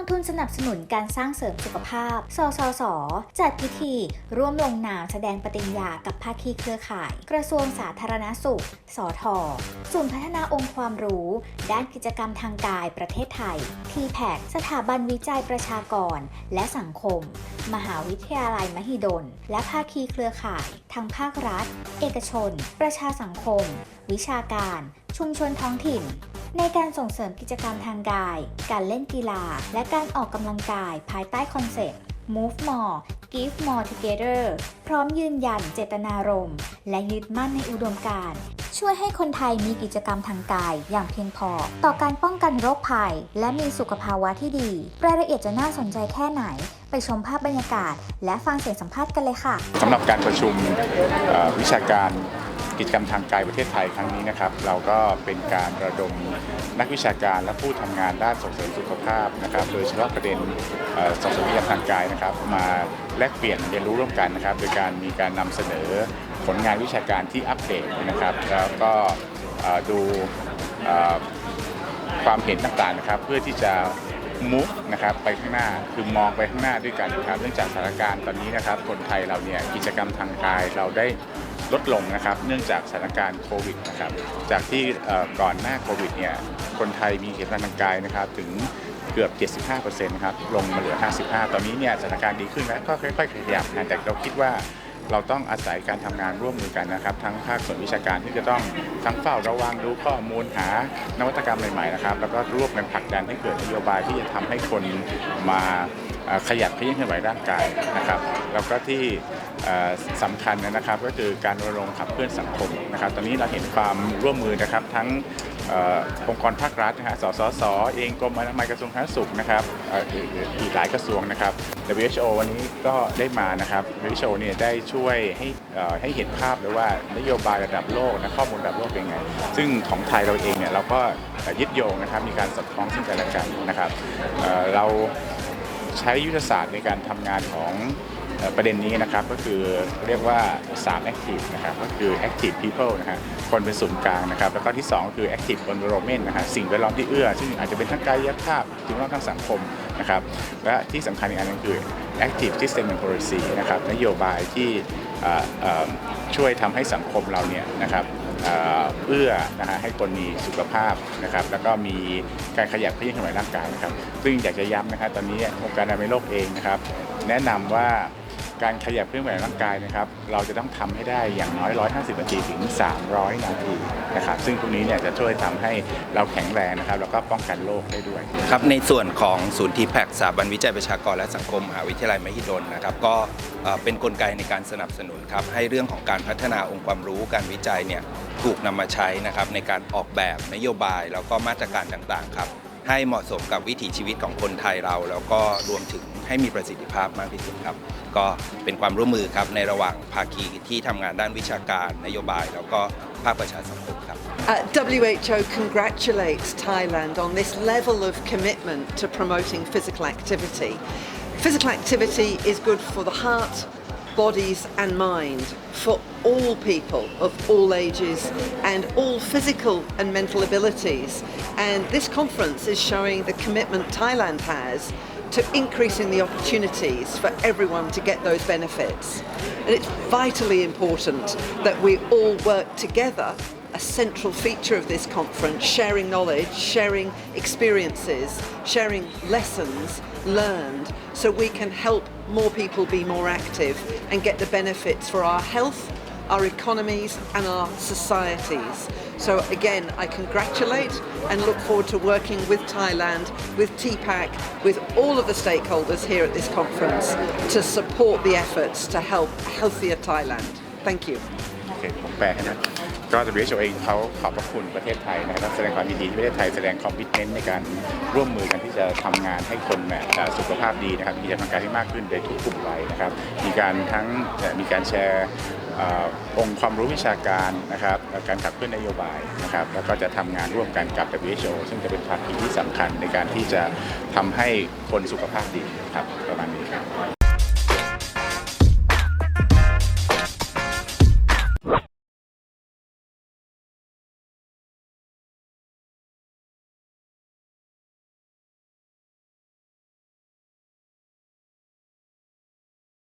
องทุนสนับสนุนการสร้างเสริมสุขภาพ สสส จัดพิธี ร่วมลงนามแสดงปฏิญญากับภาคีเครือข่าย กระทรวงสาธารณสุข สทศูนย์พัฒนาองค์ความรู้ ด้านกิจกรรมทางกายประเทศไทย t p a c สถาบันวิจัยประชากรและสังคม มหาวิทยาลัยมหิดล และภาคีเครือข่าย ทั้งภาครัฐ เอกชน ประชาสังคม วิชาการ ชุมชนท้องถิ่น ในการส่งเสริมกิจกรรมทางกาย การเล่นกีฬา และการออกกำลังกายภายใต้คอนเซ็ปต์ Move More Give More Together พร้อมยืนยันเจตนารมณ์ และยึดมั่นในอุดมการณ์ช่วยให้คนไทยมีกิจกรรมทางกายอย่างเพียงพอ ต่อการป้องกันโรคภัย และมีสุขภาวะที่ดี รายละเอียดจะน่าสนใจแค่ไหน ไปชมภาพบรรยากาศ และฟังเสียงสัมภาษณ์กันเลยค่ะสำหรับการประชุมวิชาการ กิจกรรมทางกายประเทศไทยครั้งนี้นะครับ เราก็เป็นการระดมนักวิชาการและผู้ทำงานด้านส่งเสริมสุขภาพนะครับ โดยเฉพาะประเด็นส่งเสริมกิจกรรมทางกายนะครับ มาแลกเปลี่ยนเรียนรู้ร่วมกันนะครับ โดยการมีการนำเสนอผลงานวิชาการที่อัปเดตนะครับ แล้วก็ดูความเห็นต่างๆนะครับ เพื่อที่จะมุกนะครับไปข้างหน้าคือมองไปข้างหน้าด้วยกันนะครับ เนื่องจากสถานการณ์ตอนนี้นะครับ คนไทยเราเนี่ยกิจกรรมทางกายเราได้ ลดลงนะครับ เนื่องจากสถานการณ์โควิดนะครับ จากที่ก่อนหน้าโควิดเนี่ยคนไทยมีกิจกรรมทางกายนะครับถึงเกือบ 75%นะครับลงมาเหลือ 55 ตอนนี้เนี่ยสถานการณ์ดีขึ้นแล้วก็ค่อยๆขยับนะแต่เราคิดว่าเราต้องอาศัยการทำงานร่วมมือกันนะครับ ทั้งภาคส่วนวิชาการที่จะต้องทั้งเฝ้าระวังดูข้อมูลหานวัตกรรมใหม่ๆนะครับ แล้วก็ร่วมกันผลักดันให้เกิดนโยบายที่จะทำให้คนมา ขยับขยื่นเคลื่อนไหวร่างกายนะครับแล้วก็ที่เอ่อสำคัญนะครับก็คือการรณรงค์ขับเคลื่อนสังคมนะครับตอนนี้เราเห็นความร่วมมือนะครับทั้งองค์กรภาครัฐนะฮะสสสเองกรมอนามัยกระทรวงสาธารณสุขนะครับอีกหลายกระทรวงนะครับ WHO วันนี้ก็ได้มานะครับ WHO เนี่ยได้ช่วยให้ให้เห็นภาพเลยว่านโยบายระดับโลกนะข้อมูลระดับโลกเป็นไง ซึ่งของไทยเราเองเนี่ยเราก็ยึดโยงนะครับมีการสอดคล้องซึ่งกันและกันนะครับเรา ใช้ยุทธศาสตร์ในการทำงานของประเด็นนี้นะครับก็คือเรียกว่า 3 active นะครับก็คือ active people นะฮะคนเป็นศูนย์กลางนะครับแล้วก็ที่ 2 ก็คือ active environment นะฮะสิ่งแวดล้อมที่เอื้อ ซึ่งอาจจะเป็นทั้งกายภาพสิ่งแวดล้อมทางสังคมนะครับและที่สำคัญอีกอันหนึงคือ active system and policy นะครับนโยบายที่เอ่อเอ่อช่วยทำให้สังคมเราเนี่ยนะครับ เอื้อนะฮะให้คนมีสุขภาพนะครับแล้วก็มีการขยับเขยื่นเคลื่อนไหวร่างกายนะครับซึ่งอยากจะย้ำนะครับตอนนี้องค์การอนามัยโลกเองนะครับแนะนำว่า การขยับเคลื่อนไหวร่างกายนะครับ เราจะต้องทำให้ได้อย่างน้อย 150 นาทีถึง 300 นาทีนะครับ ซึ่งตรงนี้เนี่ยจะช่วยทำให้เราแข็งแรงนะครับ แล้วก็ป้องกันโรคได้ด้วยครับในส่วนของศูนย์ทีแพคสถาบันวิจัยประชากรและสังคมมหาวิทยาลัยมหิดลนะครับ ก็เป็นนกลไกในการสนับสนุนครับให้เรื่องของการพัฒนาองค์ความรู้การวิจัยเนี่ยถูกนำมาใช้นะครับในการออกแบบนโยบาย แล้วก็มาตรการต่างๆครับให้เหมาะสมกับวิถีชีวิตของคนไทยเรา แล้วก็รวมถึง ให้มีประสิทธิภาพมากที่สุดครับ ก็เป็นความร่วมมือครับในระหว่างภาคีที่ทำงานด้านวิชาการนโยบาย แล้วก็ภาคประชาสังคมครับ Uh, WHO congratulates Thailand on this level of commitment to promoting physical activity. Physical activity is good for the heart, bodies, and mind for all people of all ages and all physical and mental abilities. And this conference is showing the commitment Thailand has to increasing the opportunities for everyone to get those benefits. And it's vitally important that we all work together a central feature of this conference, sharing knowledge, sharing experiences, sharing lessons learned, so we can help more people be more active and get the benefits for our health, our economies, and our societies. So, again, I congratulate and look forward to working with Thailand, with TPAC, with all of the stakeholders here at this conference to support the efforts to help healthier Thailand. Thank you. โอ ก็ WHO เองเขาขอบพระคุณประเทศไทยนะครับแสดงความยินดีที่ประเทศไทยแสดงคอมมิเมนต์ในการร่วมมือกันที่จะทำงานให้คนเนี่ยเอ่อสุขภาพดีนะครับมีกำลังกายที่มากขึ้นในทุกกลุ่มวัยนะครับ มีการทั้งมีการแชร์องค์ความรู้วิชาการนะครับการขับเคลื่อนนโยบายนะครับแล้วก็จะทำงานร่วมกันกับ WHO ซึ่งจะเป็นภาคีที่สำคัญในการที่จะทำให้คนสุขภาพดีครับประมาณนี้ครับ